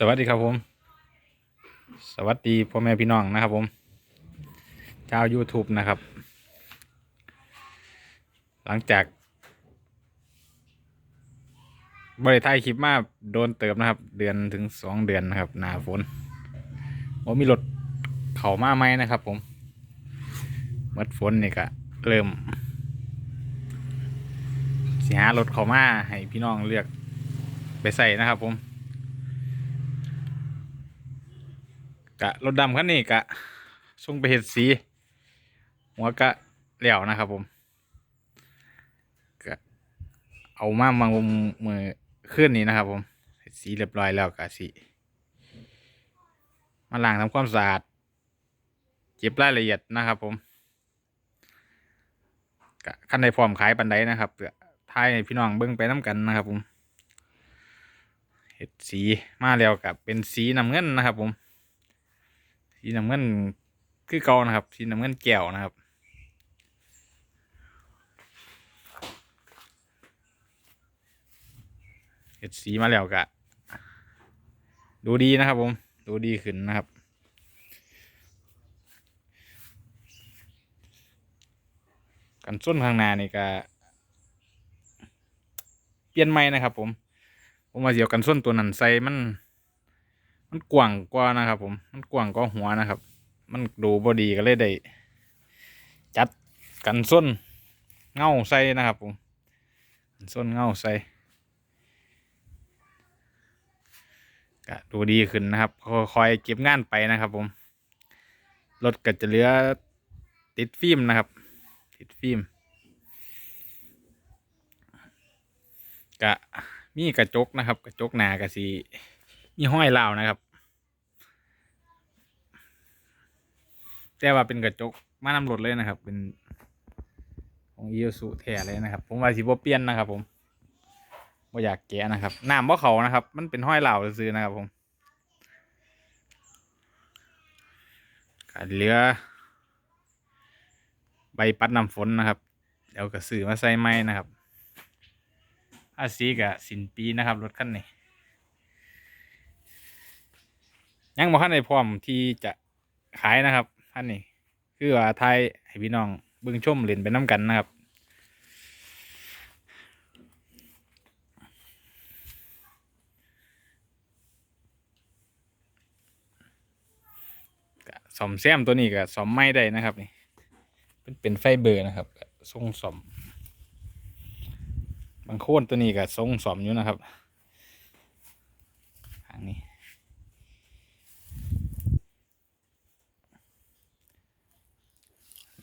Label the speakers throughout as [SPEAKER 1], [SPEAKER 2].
[SPEAKER 1] สวัสดีครับผม สวัสดีพ่อแม่พี่น้องนะครับผมชาว YouTube นะครับ หลังจากบริถ่ายคลิปมาโดนเติมนะครับ เดือนถึงสองเดือนนะครับหนาฝนผมมีรถเข่ามาไหมนะครับ ผมเมื่อฝนนี่ก็เริ่มสิหารถเขามาให้พี่น้องเลือกไปใส่นะครับ ผม กะรถดำคันนี้กะส่งไปเห็ดสี หัวกะเหลี่ยวนะครับผมกะเอามามามือขึ้นนี้นะครับผมเฮ็ดสีเรียบร้อยแล้วกะสีมาล้างทำความสะอาดเก็บรายละเอียดนะครับผมกะขั้นในพร้อมขายปันไดนะครับเพื่อทายพี่น้องเบิ้งไปน้ำกันนะครับผมเห็ดสีมาแล้วกับเป็นสีน้ำเงินนะครับผม สีน้ำเงินคือเก่านะครับ สีน้ำเงินแก้วนะครับ เห็ดสีมาแล้วกะ ดูดีนะครับผม ดูดีขึ้นนะครับกันส้นข้างหน้านี่ก็เปลี่ยนใหม่นะครับผม ผมมาเสียวกันส้นตัวนั้นใส่มัน มันกว้างกว่านะครับ ผม มันกว้างกว่าหัวนะครับ มันดูบอดีก็เลยได้ จัดกันส้นเงาใส่นะครับ ผมส้นเงาใส่ก็ดูดีขึ้นนะครับ คอยเก็บงานไปนะครับ ผม รถก็จะเหลือติดฟิล์มนะครับ ติดฟิล์มกะมีกระจกนะครับ กระจกหนากระสี มีห้อยลาวนะครับ แต่ว่าเป็นกระจกมานำรถเลยนะครับ เป็นของอีซูแท้เลยนะครับ ผมว่าสิบ่เปลี่ยนนะครับ ผมบ่อยากแกะนะครับน้ำบ่เขานะครับ มันเป็นห้อยลาวซื้อๆนะครับผมก็เหลือ ใบปัดน้ำฝนนะครับ เดี๋ยวก็ซื้อมาใส่ไม้นะครับภาษีกับสินปีนะครับรถคันนี้ ยังบ่คันในพร้อมที่จะขายนะครับท่านนี้คือว่าไทยให้พี่น้องเบิ่งชมเล่นไปน้ำกันนะครับก็ซ่อมแซมตัวนี้ก็ซ่อมไม่ได้นะครับนี่เป็นเป็นไฟเบอร์นะครับทรงซ่อมบางโคนตัวนี้ก็ทรงซ่อมอยู่นะครับทางนี้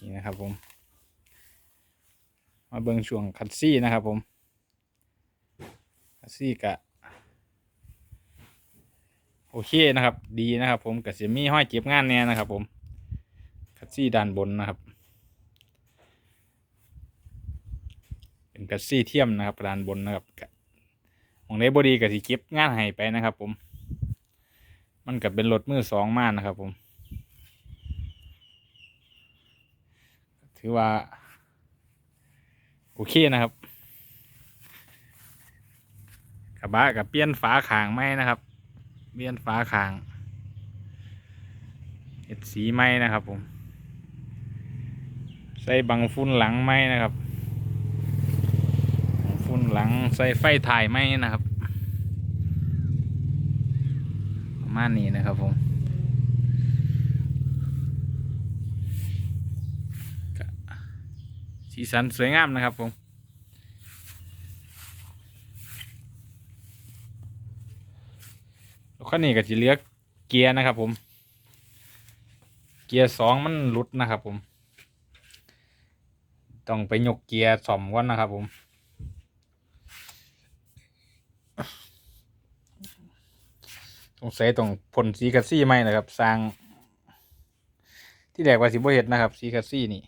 [SPEAKER 1] นี่นะครับผม มาเบิ่งช่วงคัดซี่นะครับผม คัดซี่กะโอเคนะครับ ดีนะครับ ผมกับเสียมีห้อยเก็บงานเนี่ยนะครับ ผม คัดซี่ด้านบนนะครับ เป็นคัดซี่เทียมนะครับด้านบนนะครับกะของเลบอดีกับสีเก็บงานให้ไปนะครับ ผม มันกับเป็นรถมือสองมากนะครับ ผม ถือว่า โอเคนะครับกระบะกับเปลี่ยนฝาขางไหมนะครับเปลี่ยนฝาขางเห็ดสีไหมนะครับผม ใส่บังฟุ้นหลังไหมนะครับฟุ้นหลังใส่ไฟถ่ายไหมนะครับ ประมาณนี้นะครับผม สีสันสวยงามนะครับผมแล้วคันนี้ก็จะเลือกเกียร์นะครับผม เกียร์สองมันหลุดนะครับผม ต้องไปยกเกียร์สอมก่อนนะครับผมสงสัยต้องพ่นสีคัสซี่ไหมนะครับ สร้าง ที่แรกว่าสิบ่เฮ็ดนะครับ สีคัสซี่นี่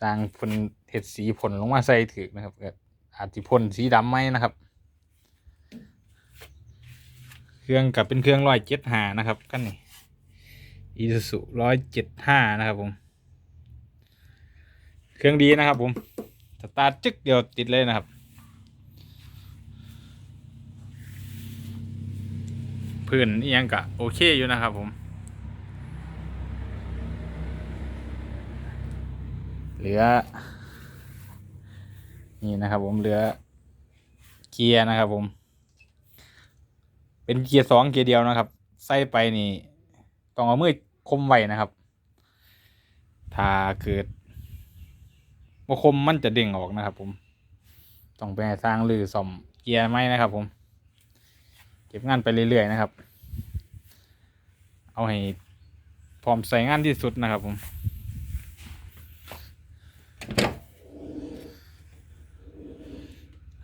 [SPEAKER 1] สร้างผลเห็ดสีผลลงมาใส่ถึกนะครับอาจจะพ่นสีดำไหมนะครับ เครื่องกับเป็นเครื่องร้อยเจ็ดห้านะครับกันนี่อีสุร้อยเจ็ดห้านะครับผมเครื่องดีนะครับผมสตาร์ทจึกเดียวติดเลยนะครับ พื้นยังกะโอเคอยู่นะครับผม เหลือ นี่นะครับผมเหลือ เกียร์นะครับผม เป็นเกียร์สองเกียร์เดียวนะครับ ใส่ไปนี่ ต้องเอามือคมไว้นะครับ ถ้าเกิดบ่คมมันจะเด้งออกนะครับ ผม ต้องไปสร้างหรือซ่อมเกียร์ไหมนะครับ ผม เก็บงานไปเรื่อยๆนะครับ เอาให้พร้อมใส่งานที่สุดนะครับผม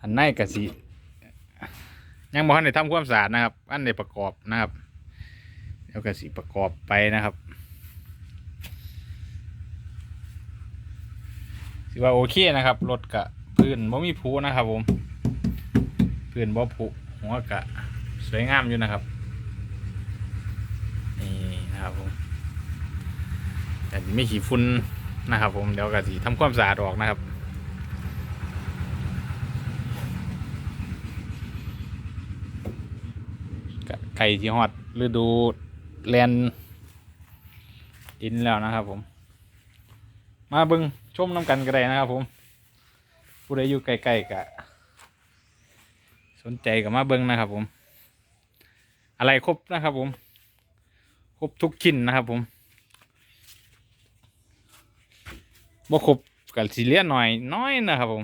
[SPEAKER 1] อัน ในกะสิยังบ่ทันได้ทำความสะอาดนะครับ อันได้ประกอบนะครับ เดี๋ยวกะสิประกอบไปนะครับสิว่าโอเคนะครับรถกะพื้นบ่มีผูนะครับผมพื้นบ่ผุหัวกะสวยงามอยู่นะครับนี่นะครับผมแต่ไม่ขี่ฝุ่นนะครับ ผมเดี๋ยวกะสิทำความสะอาดออกนะครับ ก็ไก่ที่ฮอดฤดูแลนดินแล้วนะครับผม มาเบิงชมน้ำกันก็ได้นะครับ ผม ผู้ใดอยู่ใกล้ๆกะสนใจกับมาเบิงนะครับ ผม อะไรครบนะครับ ผม ครบทุกชิ้นนะครับ ผมบ่ครบกับสีเลียหน่อยน้อยนะครับ ผม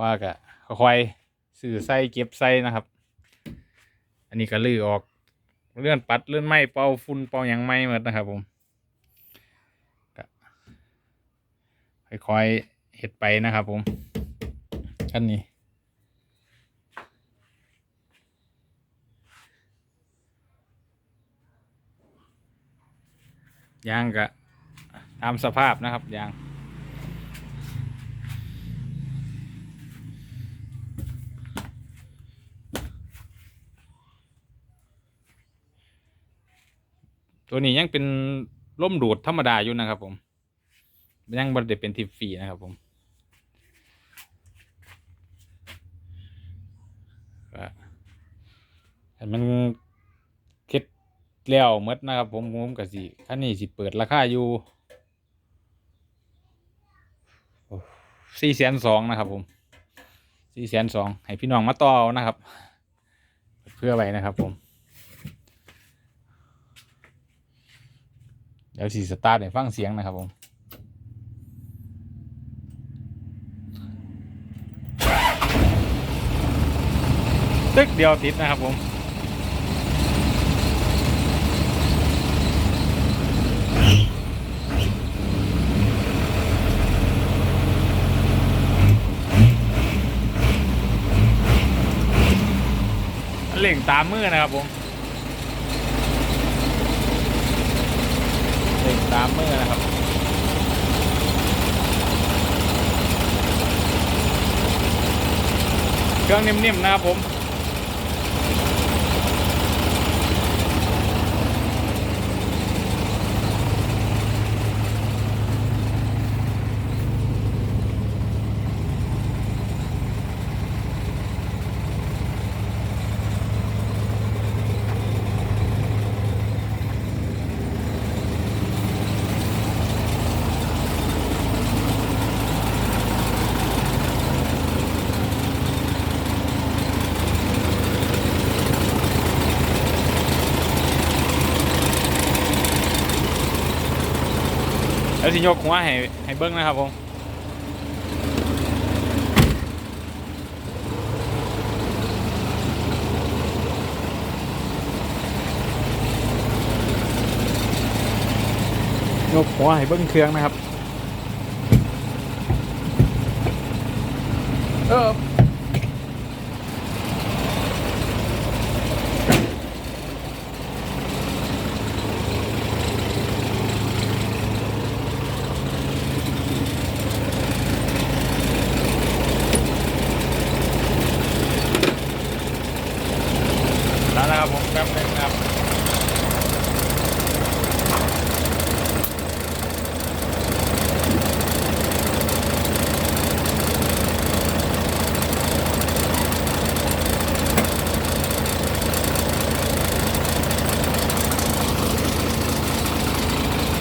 [SPEAKER 1] ว่ากะค่อยสื่อใส่เก็บใส่นะครับ อันนี้ก็ลื้อออกเลื่อนปัดเลื่อนไม้เป่าฝุ่นเป่าหยังไม้หมดนะครับผมก็ค่อยๆเห็ดไปนะครับผมอันนี้ยางก็ตามสภาพนะครับยาง ตัวนี้ยังเป็นร่มดูดธรรมดาอยู่นะครับผมยังบริเด็เป็นทิปฟรีนะครับผมก็ให้มันเค็ดแล้วหมดนะครับ ผมผมกับสิคันนี้สิเปิดราคาอยู่สี่แสนสองนะครับ ผมสี่แสนสองให้พี่น้องมาต่อนะครับ เพื่อไว้นะครับผม ดี๋ยวสีสตาร์ทให้ฟังเสียงนะครับผมตึกเดียวติดนะครับผมเล่งตามมือนะครับผม ดามเมอร์นะครับเครื่องนิ่มๆนะครับผม แล้วสิยกหัวให้ให้เบิ้งนะครับผมยกหัวให้เบิ้งเครื่องนะครับ ra 105 น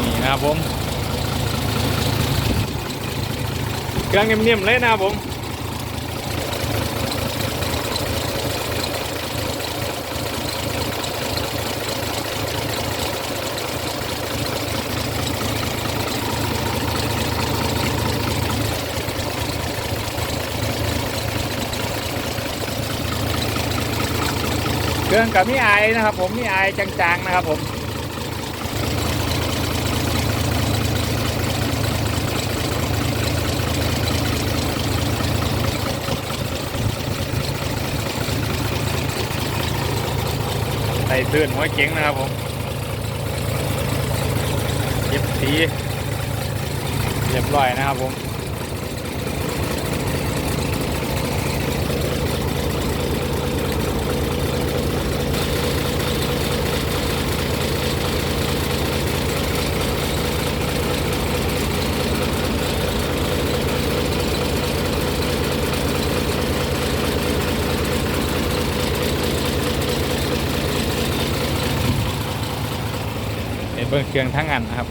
[SPEAKER 1] ี่นะครับผมเครื่องนิ่มๆเลยนะครับผม รื่องกับมีไอนะครับ ผมมีไอจางๆนะครับผมใส่เตื่นหัวเก๋งนะครับผมเก็บสีเรียบร้อยนะครับผม เป็นเบิ้งเครื่องทั้งอันนะครับ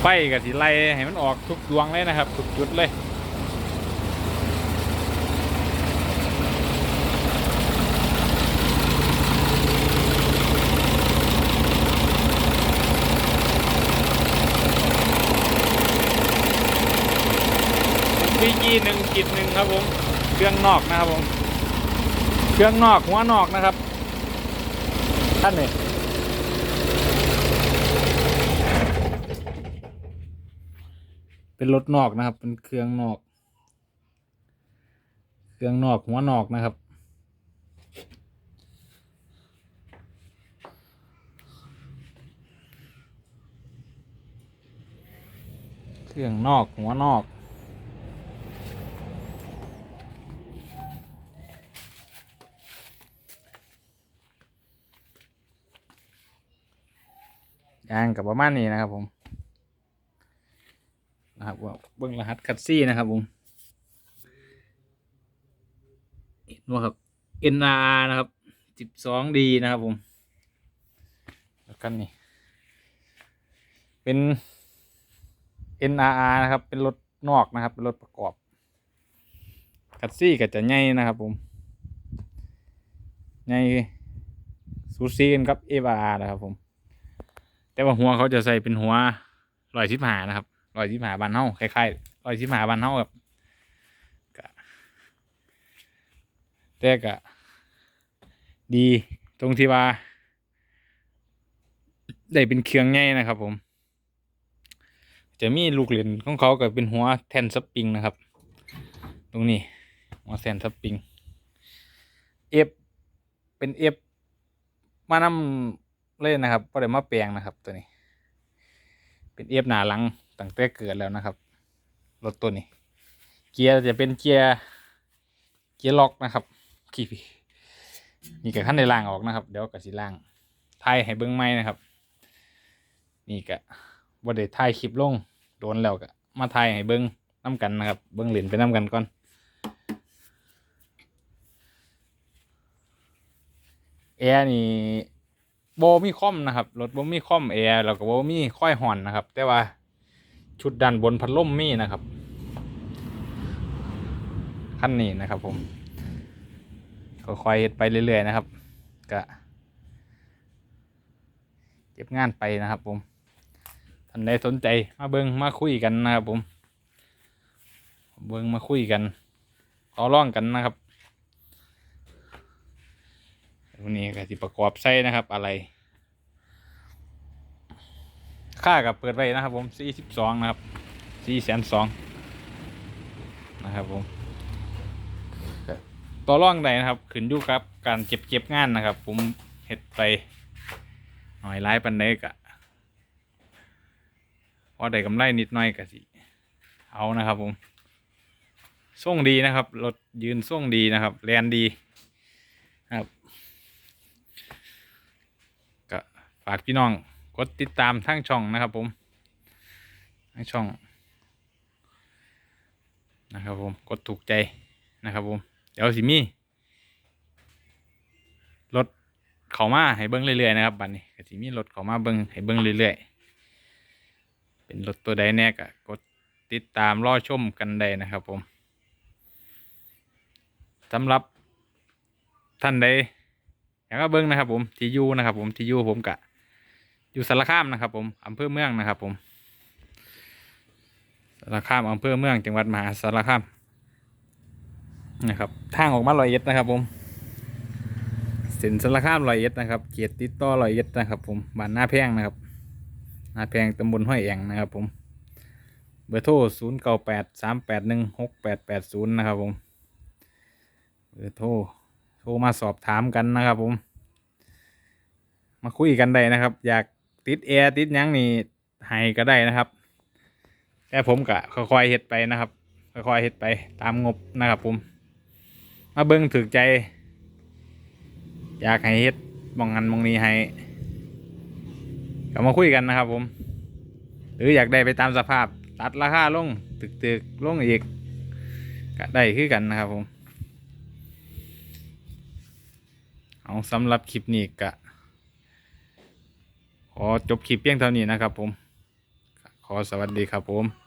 [SPEAKER 1] ไฟกับสีไล่ให้มันออกทุกดวงเลยนะครับ ทุกจุดเลยวีจีหนึ่งกิดหนึ่งครับผมเครื่องนอกนะครับผมเครื่องนอกหัวนอกนะครับ ท่านนี่เป็นรถนอกนะครับ เป็นเครื่องนอก เครื่องนอกหัวนอกนะครับ เครื่องนอกหัวนอก ยางกับประมาณนี้นะครับผมนะครับว่าเบิ้องรหัสคัดซี่นะครับผมเห็นว่าครับ NR นะครับ 12D นะครับผมแล้วกันนี่เป็น NRR นะครับ เป็นรถนอกนะครับ เป็นรถประกอบคัดซี่ก็จะใหญ่นะครับผมใหญ่ซูซีกันกับ FR นะครับผม แต่ว่าหัวเขาจะใส่เป็นหัวลอยชิบหานะครับลอยชิบหาบานเฮาคล้ายๆลอยชิบหาบานเฮากับแต่ก็ดีตรงที่ว่า ได้เป็นเครื่องใหญ่นะครับ ผม จะมีลูกเหรียญของเขาก็เป็นหัวแทนสปริงนะครับ ตรงนี้หัวแทนสปริงเอฟเป็นเอฟมานำ เล่นนะครับก็ได้มาแปลงนะครับตัวนี้ เป็นเอฟหนาหลังตั้งแต่เกิดแล้วนะครับรถตัวนี้ เกียร์จะเป็นเกียร์เกียร์ล็อกนะครับขี่นี่กับขั้นในล่างออกนะครับ เดี๋ยวกับสีล่างถ่ายให้เบิ้งไม้นะครับ นี่กะบ่ได้ถ่ายคลิปลงโดนแล้วก็มาถ่ายให้เบิ้งน้ำกันนะครับ เบิ้งเหรียญไปน้ำกันก่อนแอร์นี่ โบมีคอมนะครับรถโบมีคอมแอร์แล้วก็โบมีค่อยหอนนะครับ แต่ว่าชุดดันบนพัดลมมีนะครับขั้นนี้นะครับ ผมค่อยๆไปเรื่อยๆนะครับก็เก็บงานไปนะครับ ผมท่านใดสนใจมาเบิงมาคุยกันนะครับ ผม เบิงมาคุยกันขอร้องกันนะครับ วันนี้ก็สิประกอบใส่นะครับอะไร ค่ากับเปิดไว้นะครับ ผมสี่สิบสองนะครับสี่แสนสองนะครับผมต่อร่องใดนะครับ ขึ้นอยู่กับ การเก็บเก็บงานนะครับ ผมเห็ดไปหน่อยไล่ปันไดกะพอได้กำไรนิดหน่อยก็สิ เอานะครับผมส่งดีนะครับรถยืนส่งดีนะครับแลนดีนะครับ ก็ ฝากพี่น้องกดติดตามทั้งช่องนะครับผมทั้งช่องนะครับผมกดถูกใจนะครับผมเดี๋ยวสิมีรถเขามาให้เบิ้งเรื่อยๆนะครับบัดนี้ก็สิมีรถเขามาเบิ้งให้เบิ้งเรื่อยๆเป็นรถตัวใดแน่ก็กดติดตามรอชมกันได้นะครับผมสำหรับท่านใดอยากมาเบิ้งนะครับผมที่ยูนะครับผมที่ยูผมกะ อยู่สารคามนะครับ ผมอำเภอเมืองนะครับ ผมสารคามอำเภอเมืองจังหวัดมหาสารคามนะครับทางออกมาลอยเอ็ดนะครับ ผมเส้นสารคามร้อยเอ็ดนะครับเกียรติติดต่อร้อยเอ็ดนะครับ ผมบ้านหน้าแพงนะครับหน้าแพงตำบลห้วยแองนะครับ ผมเบอร์โทรศูนย์เก้าแปดสามแปดหนึ่งหกแปดแปดศูนย์นะครับ ผมเบอร์โทรโทรมาสอบถามกันนะครับ ผม มาคุยกันได้นะครับ อยาก ติดแอร์ติดยังนี่ให้ก็ได้นะครับ แต่ผมกะค่อยๆเฮ็ดไปนะครับ ค่อยๆเฮ็ดไปตามงบนะครับ ผม มาเบิ้งถึกใจ อยากให้เฮ็ดมองงันมองนี้ให้ก็มาคุยกันนะครับ ผม หรืออยากได้ไปตามสภาพตัดราคาลงตึกตึกลงอีกก็ได้คือกันนะครับผม เอาสำหรับคลิปนี้ก็ ขอจบคลิปเพียงเท่านี้นะครับผม ขอสวัสดีครับผม